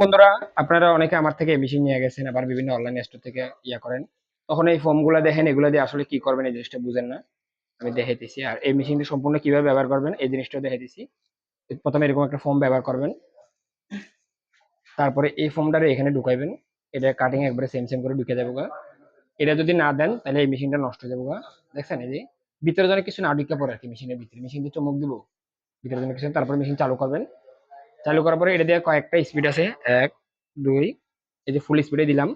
বন্ধুরা, আপনারা অনেকে আমার থেকে মেশিন নিয়ে গেছেন, আবার বিভিন্ন অনলাইন স্টোর থেকে ইয়া করেন। তখন এই ফর্মগুলো দেখেন, এগুলো দিয়ে আসলে কি করবেন এই জিনিসটা বুঝেন না। আমি দেখাইতেছি, আর এই মেশিনটি সম্পূর্ণ কীভাবে ব্যবহার করবেন, এই জিনিসটা দেখাইতেছি। প্রথমে এরকম একটা ফর্ম ব্যবহার করবেন। তারপরে এই ফর্মটা এখানে ঢুকাইবেন। এটা কাটিং একবারে সেম সেম করে ঢুকে যাব গা। এটা যদি না দেন, তাহলে এই মেশিনটা নষ্ট হয়ে যাব গা। দেখছেন এই যে, ভিতরে যেন কিছু না ঢুকে পড়ে আর কি মেশিনের ভিতরে। মেশিন দিয়ে চমক দিব, ভিতরে যেন কিছু তারপরে মেশিন চালু করবেন। চালু করার পরে এটা দিয়ে কয়েকটা স্পিড আছে। এক, দুই, এই যে ফুল স্পিডে দিলাম।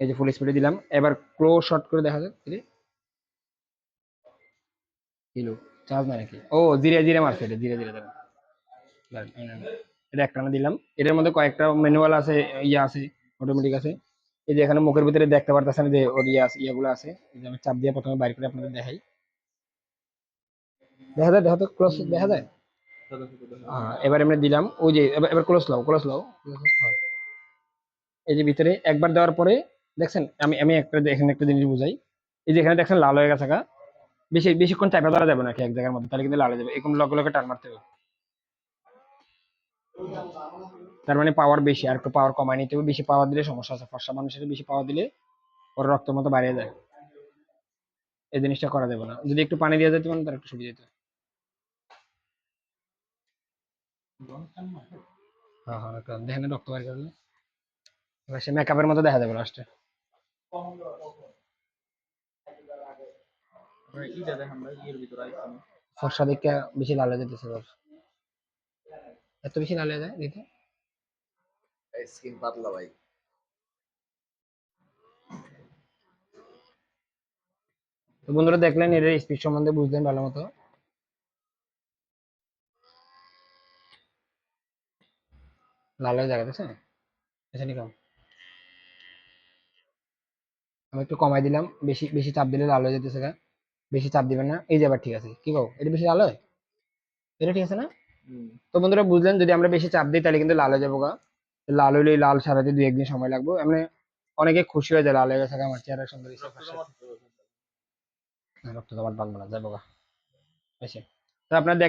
এই যে ফুল স্পিডে দিলাম। এবার ক্লোজ শর্ট করে দেখা যাক। কিলো চার্জ না নাকি? ও ধীরে ধীরে মারছে এটা ধীরে ধীরে। এটা একটানা দিলাম। এটার মধ্যে কয়েকটা ম্যানুয়াল আছে ইয়ে আছে অটোমেটিক আছে। এই যে এখানে মুখের ভিতরে দেখতে পারতেছেন যে ওর ইয়ে আছে, ইয়েগুলো আছে। আমি চাপ দিয়ে প্রথমে বাইর করে আপনাদের দেখাই। দেখা যায় দেখা তো ক্লোজ দেখা যায়? হ্যাঁ এবার আমরা দিলাম ওই যে এবার ক্লোজ লাও ক্লোজ লাও এই যে ভিতরে একবার দেওয়ার পরে দেখছেন আমি আমি একটা এখানে একটা জিনিস বুঝাই। এই যে এখানে দেখছেন লাল হয়ে গেছে বেশি বেশিক্ষণ চাপা ধরা যাবে নাকি এক জায়গার মধ্যে তাহলে কিন্তু লাল হয়ে যাবে। এরকম লগে লগে টান মারতে হবে। তার মানে পাওয়ার বেশি আর একটু পাওয়ার কমায় নিতে হবে। বেশি পাওয়ার দিলে সমস্যা আছে। ফর্সা মানুষের বেশি পাওয়ার দিলে ওর রক্তের মতো বাড়িয়ে যায়। এই জিনিসটা করা যাবে না। যদি একটু পানি দিয়ে যেতে পারেন তার একটু সুবিধা হ্যাঁ হ্যাঁ একটা দেখেন রক্ত বাইর করলে। এবার সে মেকআপের মতো দেখা যাবে লাস্টে ফর্সা দেখে বেশি লাল হয়ে যেতেছে এত বেশি লাল হয়ে যায় দিতে? স্কিন পাতলা ভাই। তো বন্ধুরা দেখলেন এর স্পিড সম্বন্ধে বুঝলেন ভালো মতো। লাল হয়ে জায়গা দেখছেন এসে নিকম। আমি একটু কমাই দিলাম বেশি বেশি চাপ দিলে লাল হয়ে যেতেছে গা। বেশি চাপ দিবেন না। এই যে আবার ঠিক আছে। কি কও? এটা বেশি লাল হয়? এটা ঠিক আছে না? তো বন্ধুরা বুঝলেন যদি আমরা বেশি চাপ দিই তাহলে কিন্তু লাল হয়ে যাব গা। লাল হইলে লাল সারাতে দুই একদিন সময় লাগবে। এমনি অনেকে খুশি হয়ে যায় লাল হয়ে গেছে আমার চেহারা সুন্দর হয়েছে। না, রক্ত জমাট না যাব গা। বেশি। তো আপনারা দেখবেন